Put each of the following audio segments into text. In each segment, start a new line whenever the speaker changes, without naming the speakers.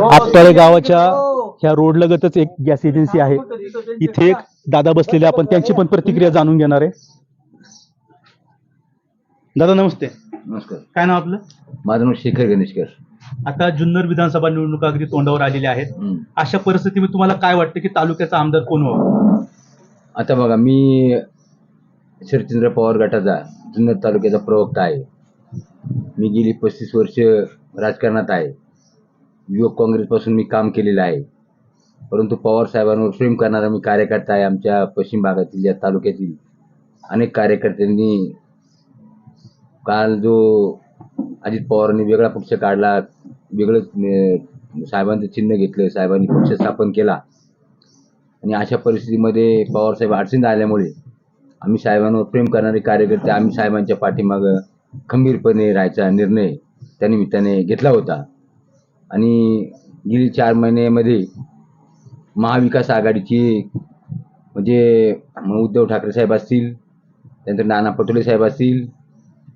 आपटाळे गावाच्या ह्या रोड लगतच एक गॅस एजन्सी आहे. इथे एक दादा बसलेले आपण त्यांची पण प्रतिक्रिया जाणून घेणार आहे. दादा नमस्ते.
नमस्कार.
काय नाव आपलं?
माझं नाव शेखर गणेशकर.
आता जुन्नर विधानसभा निवडणुका अगदी तोंडावर आलेल्या आहेत.
हं.
अशा परिस्थितीमध्ये तुम्हाला काय वाटतं की तालुक्याचा आमदार कोण व्हावं?
आता बघा मी शरदचंद्र पवार गटाचा जुन्नर तालुक्याचा प्रवक्ता आहे. मी गेली पस्तीस वर्ष राजकारणात आहे. युवक काँग्रेसपासून मी काम केलेलं आहे. परंतु पवार साहेबांवर प्रेम करणारा मी कार्यकर्ता आहे आमच्या पश्चिम भागातील या तालुक्यातील. अनेक कार्यकर्त्यांनी काल जो अजित पवारांनी वेगळा पक्ष काढला वेगळं साहेबांचं चिन्ह घेतलं साहेबांनी पक्ष स्थापन केला. आणि अशा परिस्थितीमध्ये पवारसाहेब अडचणीत आल्यामुळे आम्ही साहेबांवर प्रेम करणारे कार्यकर्ते आम्ही साहेबांच्या पाठीमागं खंबीरपणे राहायचा निर्णय त्या निमित्ताने घेतला होता. आणि गेली चार महिन्यामध्ये महाविकास आघाडीची म्हणजे उद्धव ठाकरे साहेब असतील त्यानंतर नाना पटोले साहेब असतील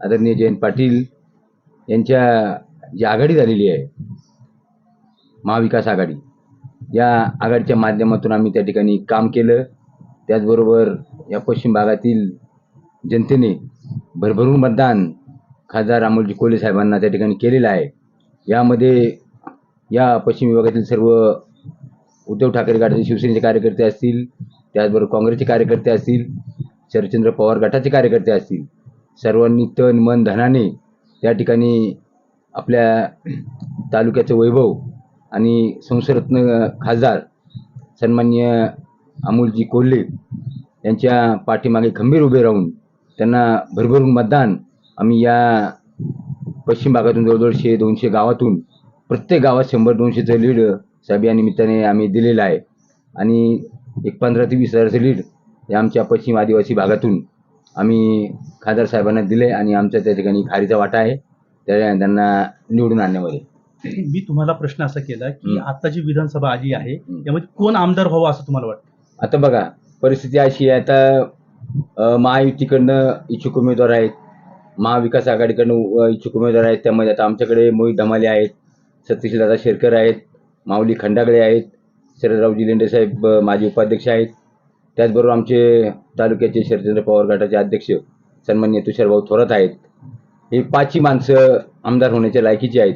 आदरणीय जयंत पाटील यांच्या जी आघाडी झालेली आहे महाविकास आघाडी या आघाडीच्या माध्यमातून आम्ही त्या ठिकाणी काम केलं. त्याचबरोबर या पश्चिम भागातील जनतेने भरभरून मतदान खासदार अमोलजी कोले साहेबांना त्या ठिकाणी केलेलं आहे. यामध्ये या पश्चिम विभागातील सर्व उद्धव ठाकरे गटाचे शिवसेनेचे कार्यकर्ते असतील त्याचबरोबर काँग्रेसचे कार्यकर्ते असतील शरदचंद्र पवार गटाचे कार्यकर्ते असतील सर्वांनी तन मन धनाने त्या ठिकाणी आपल्या तालुक्याचं वैभव आणि संसरत्न खासदार सन्मान्य अमोलजी कोल्हे यांच्या पाठीमागे खंबीर उभे राहून त्यांना भरभरून मतदान आम्ही या पश्चिम भागातून जवळजवळ शे दोनशे गावातून प्रत्येक गावात शंभर दोनशेचं लीड साहेब या निमित्ताने आम्ही दिलेलं आहे. आणि एक पंधरा ते वीस हजारचं लीड या आमच्या पश्चिम आदिवासी भागातून आम्ही खासदार साहेबांना दिले आणि आमच्या त्या ठिकाणी खारीचा वाटा आहे. त्या त्यांना निवडून आणण्यामध्ये.
मी तुम्हाला प्रश्न असा केला की
हं.
आता जी विधानसभा आली आहे
हं.
यामध्ये कोण आमदार व्हावं असं तुम्हाला वाटतं?
आता बघा परिस्थिती अशी आहे. आता महायुतीकडनं इच्छुक उमेदवार आहेत. महाविकास आघाडीकडनं इच्छुक उमेदवार आहेत. त्यामध्ये आता आमच्याकडे मोहित डमाले आहेत. सतीशदादा शेरकर आहेत माऊली खंडागळे आहेत शरदरावजी लेंडेसाहेब माजी उपाध्यक्ष आहेत. त्याचबरोबर आमचे तालुक्याचे शरदचंद्र पवार गटाचे अध्यक्ष सन्मान्य तुषारभाऊ थोरात आहेत. हे पाचही माणसं आमदार होण्याच्या लायकीची आहेत.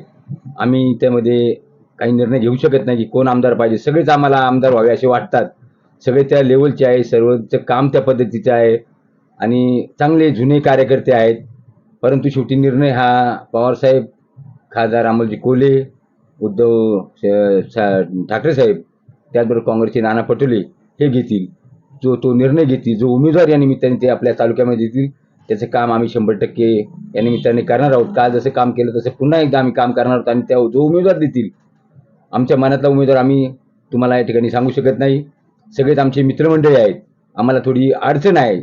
आम्ही त्यामध्ये काही निर्णय घेऊ शकत नाही की कोण आमदार पाहिजे. सगळेच आम्हाला आमदार व्हावे असे वाटतात. सगळे त्या लेवलचे आहे सर्वचं काम त्या पद्धतीचं आहे आणि चांगले जुने कार्यकर्ते आहेत. परंतु शेवटी निर्णय हा पवारसाहेब खासदार अमोलजी कोले उद्धव सा- ठाकरे साहेब त्याचबरोबर काँग्रेसचे नाना पटोले हे घेतील. जो तो निर्णय घेतील जो उमेदवार या निमित्ताने ते आपल्या तालुक्यामध्ये देतील त्याचं काम आम्ही शंभर टक्के या निमित्ताने करणार आहोत. काल जसं काम केलं तसं पुन्हा एकदा आम्ही काम करणार आहोत आणि त्या जो उमेदवार देतील आमच्या मनातला उमेदवार आम्ही तुम्हाला या ठिकाणी सांगू शकत नाही. सगळेच आमचे मित्रमंडळी आहेत. आम्हाला थोडी अडचण आहे.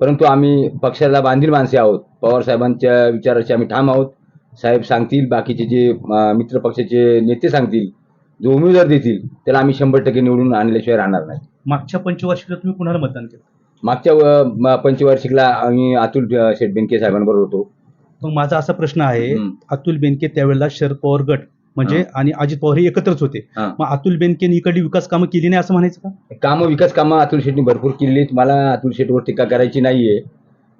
परंतु आम्ही पक्षाला बांधील माणसे आहोत. पवार साहेबांच्या विचाराचे आम्ही ठाम आहोत. साहेब सांगतील बाकीचे जे मित्र पक्षाचे नेते सांगतील जो उमेदवार देतील त्याला आम्ही शंभर टक्के निवडून आणल्याशिवाय राहणार नाही.
मागच्या पंचवार्षिकला तुम्ही कुणाला मतदान केलं?
मागच्या पंचवार्षिकला आम्ही अतुल शेठ बेनके साहेबांबरोबर होतो.
मग माझा असा प्रश्न आहे. अतुल बेनके त्यावेळेला शरद पवार गट म्हणजे आणि अजित पवार हे एकत्रच होते. मग अतुल बेनकेने इकडली विकास कामं केली नाही असं म्हणायचं का?
कामं विकास कामं अतुल शेट्टी भरपूर आहेत मला अतुल शेट्टीवर टीका करायची नाही आहे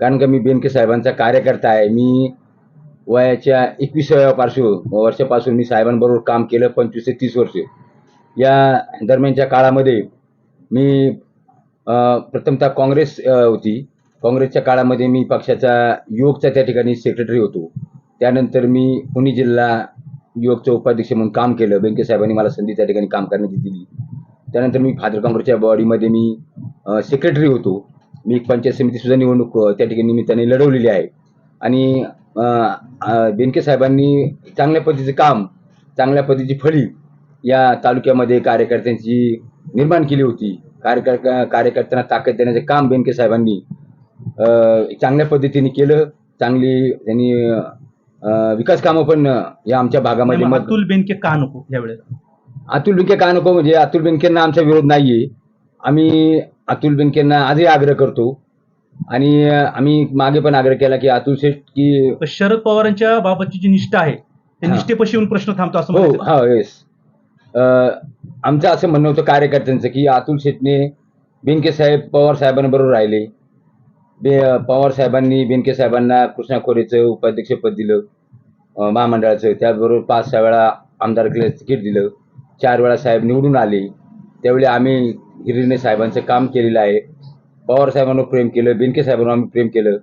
कारण का मी बेनके साहेबांचा कार्यकर्ता आहे. मी वयाच्या एकविसाव्या पार्श्व वर्षापासून मी साहेबांबरोबर काम केलं पंचवीस ते तीस वर्ष. या दरम्यानच्या काळामध्ये मी प्रथमतः काँग्रेस होती. काँग्रेसच्या काळामध्ये मी पक्षाचा युवकचा त्या ठिकाणी सेक्रेटरी होतो. त्यानंतर मी पुणे जिल्हा युवकचं उपाध्यक्ष म्हणून काम केलं. बँके साहेबांनी मला संधी त्या ठिकाणी काम करण्याची दिली. त्यानंतर मी फादर काँग्रेसच्या बॉडीमध्ये मी सेक्रेटरी होतो. मी एक पंचायत समितीसुद्धा निवडणूक त्या ठिकाणी निमित्ताने लढवलेली आहे. आणि बेनके साहेबांनी चांगल्या पद्धतीचं काम चांगल्या पद्धतीची फळी या तालुक्यामध्ये कार्यकर्त्यांची निर्माण केली होती. कार्यकर कार्यकर्त्यांना ताकद देण्याचे काम बेनके साहेबांनी चांगल्या पद्धतीने केलं. चांगली त्यांनी विकास कामं पण या आमच्या भागामध्ये
अतुल बेनके का नको यावेळेला
अतुल बेनके का नको? म्हणजे अतुल बेनकेंना आमचा विरोध नाहीये. आम्ही अतुल बेनकेंना आजही आग्रह करतो. आणि आम्ही मागे पण आग्रह केला की अतुल शेठ की
शरद पवारांच्या बाबतची जी निष्ठा आहे ते
हा.
निष्ठेपाशी येऊन प्रश्न थांबतो असं
हो
म्हणायचं.
हा येस आमचं असं म्हणणं होतं कार्यकर्त्यांचं की अतुल शेटने बेनके साहेब पवार साहेबांबरोबर राहिले. बे पवार साहेबांनी बेनके साहेबांना कृष्णा खोरेचं उपाध्यक्षपद दिलं अं, महामंडळाचं. त्याचबरोबर पाच सहा वेळा आमदार तिकीट दिलं. चार वेळा साहेब निवडून आले. त्यावेळी आम्ही हिरिने साहेबांचं काम केलेलं आहे. पवार साहेबांवर प्रेम केलं बेनके साहेबांवर आम्ही प्रेम केलं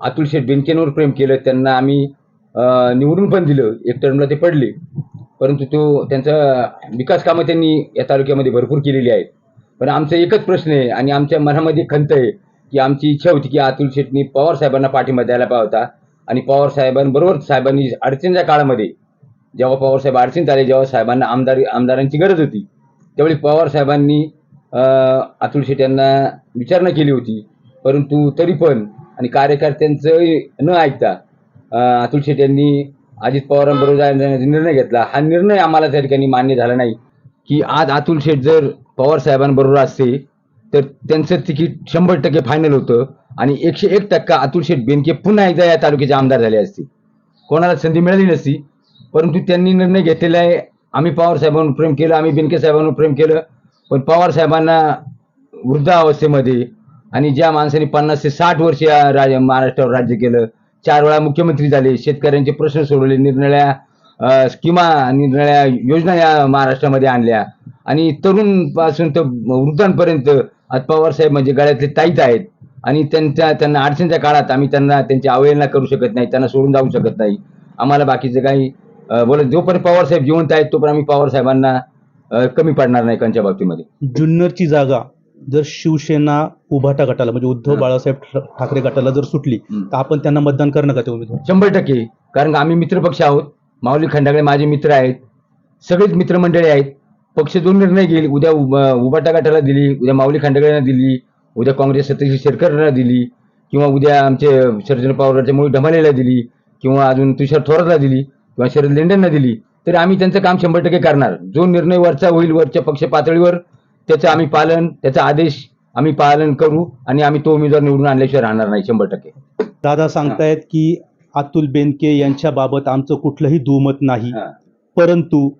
अतुल शेठ बेनकेंवर प्रेम केलं त्यांना आम्ही निवडून पण दिलं. एक टर्मला ते पडले. परंतु तो त्यांचा विकास कामं त्यांनी या तालुक्यामध्ये भरपूर केलेली आहेत. पण आमचा एकच प्रश्न आहे आणि आमच्या मनामध्ये खंत आहे की आमची इच्छा होती की अतुल शेठनी पवार साहेबांना पाठिंबा द्यायला पाहिजे होता आणि पवार साहेबांबरोबर साहेबांनी अडचणीच्या काळामध्ये जेव्हा पवार साहेब अडचणीत आले जेव्हा साहेबांना आमदार आमदारांची गरज होती त्यावेळी पवार साहेबांनी अतुल शेट यांना विचारणा केली होती. परंतु तरी पण आणि कार्यकर्त्यांचं न ऐकता अतुल शेट यांनी अजित पवारांबरोबर जाण्याचा निर्णय घेतला. हा निर्णय आम्हाला त्या ठिकाणी मान्य झाला नाही. की आज अतुल शेठ जर पवार साहेबांबरोबर असते तर त्यांचं तिकीट शंभर टक्के फायनल होतं आणि एकशे एक टक्का अतुल शेठ बेनके पुन्हा एकदा या तालुक्याचे आमदार झाले असते. कोणाला संधी मिळाली नसती परंतु त्यांनी निर्णय घेतलेला आहे. आम्ही पवार साहेबांवर प्रेम केलं आम्ही बेनके साहेबांवर प्रेम केलं. पण पवार साहेबांना वृद्धावस्थेमध्ये आणि ज्या माणसाने पन्नास ते साठ वर्ष या राज महाराष्ट्रावर राज्य केलं चार वेळा मुख्यमंत्री झाले शेतकऱ्यांचे प्रश्न सोडवले निरनिळ्या स्किमा स्कीमा निरनिळ्या योजना या महाराष्ट्रामध्ये आणल्या. आणि तरुणपासून तर वृद्धांपर्यंत आज पवार साहेब म्हणजे गळ्यातले ताईत आहेत. आणि त्यांच्या त्यांना अडचणीच्या काळात आम्ही त्यांना त्यांची अवहेलना करू शकत नाही त्यांना सोडून जाऊ शकत नाही. आम्हाला बाकीचं काही अ, बोलत जोपर्यंत पवार साहेब जिवंत आहेत तोपर्यंत आम्ही पवार साहेबांना कमी पडणार नाही त्यांच्या बाबतीमध्ये.
जुन्नरची जागा जर शिवसेना उभाटा गटाला म्हणजे उद्धव. बाळासाहेब ठाकरे गटाला जर सुटली. तर आपण त्यांना मतदान करणं का ते उमेदवार?
शंभर टक्के. कारण आम्ही मित्रपक्ष आहोत. माऊली खंडागळे माझे मित्र आहेत. सगळेच मित्रमंडळी आहेत. पक्ष दोन निर्णय घेईल उद्या उबाटा गटाला दिली उद्या माऊली खंडागळेला दिली उद्या काँग्रेस सत्यशील शेरकरला दिली किंवा उद्या आमचे शरद पवारच्या मुळे ढमालेला दिली किंवा अजून तुषार थोरातला दिली किंवा शरद लेंडेंना दिली तरी आम्ही त्यांचं काम शंभर टक्के करणार जो निर्णय वरचा होईल वरच्या पक्ष पातळीवर त्याचं आम्ही पालन त्याचा आदेश आम्ही पालन करू आणि आम्ही तो उमेदवार निवडून आणल्याशिवाय राहणार नाही शंभर टक्के
दादा सांगतायत की अतुल बेनके यांच्या बाबत आमचं कुठलंही दुमत नाही. परंतु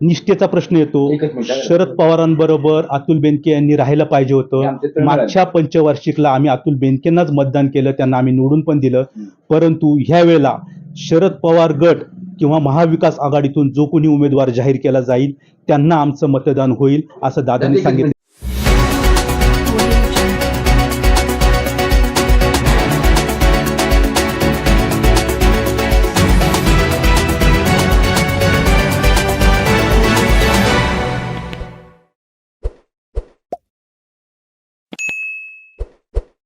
निष्ठेचा प्रश्न येतो. शरद पवारांबरोबर अतुल बेनके यांनी राहायला पाहिजे होतं. मागच्या पंचवार्षिकला आम्ही अतुल बेनकेंनाच मतदान केलं त्यांना आम्ही निवडून पण दिलं. परंतु ह्या वेळेला शरद पवार गट किंवा महाविकास आघाडीतून जो कोणी उमेदवार जाहीर केला जाईल त्यांना आमचं मतदान होईल असं दादांनी सांगितलं.